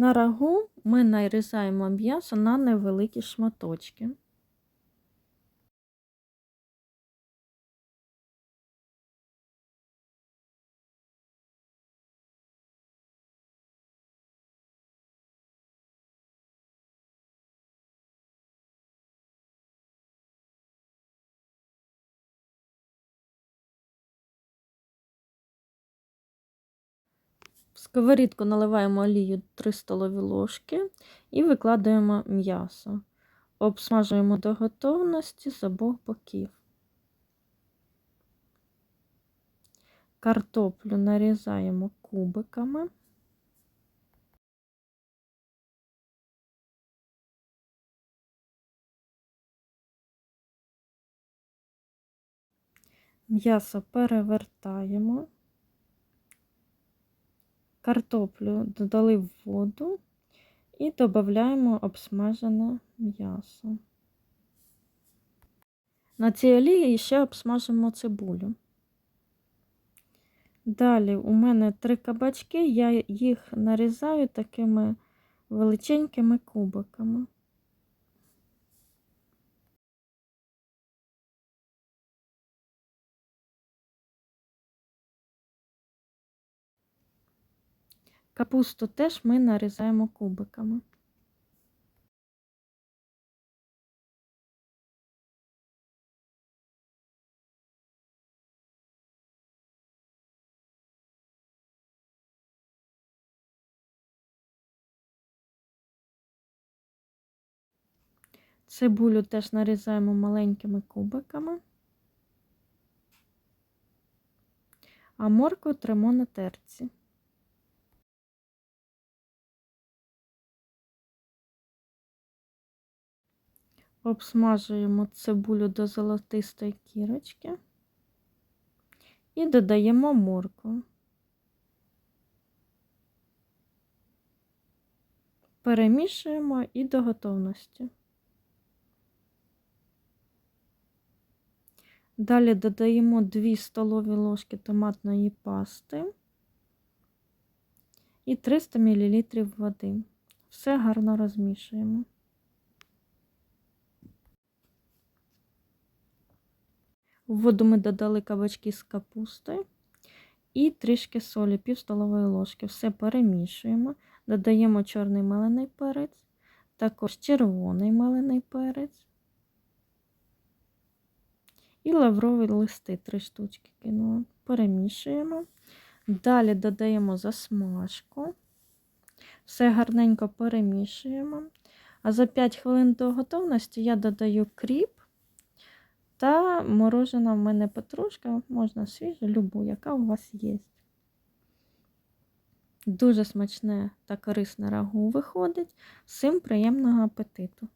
На рагу ми нарізаємо м'ясо на невеликі шматочки. В сковорідку наливаємо олію 3 столові ложки і викладаємо м'ясо. Обсмажуємо до готовності з обох боків. Картоплю нарізаємо кубиками. М'ясо перевертаємо. Картоплю додали в воду і додаємо обсмажене м'ясо. На цій олії ще обсмажимо цибулю. Далі у мене три кабачки, я їх нарізаю такими величенькими кубиками. Капусту теж ми нарізаємо кубиками. Цибулю теж нарізаємо маленькими кубиками, а моркву тримо на терці. Обсмажуємо цибулю до золотистої кірочки і додаємо моркву. Перемішуємо і до готовності. Далі додаємо 2 столові ложки томатної пасти і 300 мл води. Все гарно розмішуємо. В воду ми додали кабачки з капустою і трішки солі, пів столової ложки. Все перемішуємо, додаємо чорний мелений перець, також червоний мелений перець і лаврові листи, три штучки кинула. Перемішуємо. Далі додаємо засмажку. Все гарненько перемішуємо. А за 5 хвилин до готовності я додаю кріп та морожена в мене петрушка, можна свіжа, любу, яка у вас є. Дуже смачне та корисне рагу виходить. Всім приємного апетиту!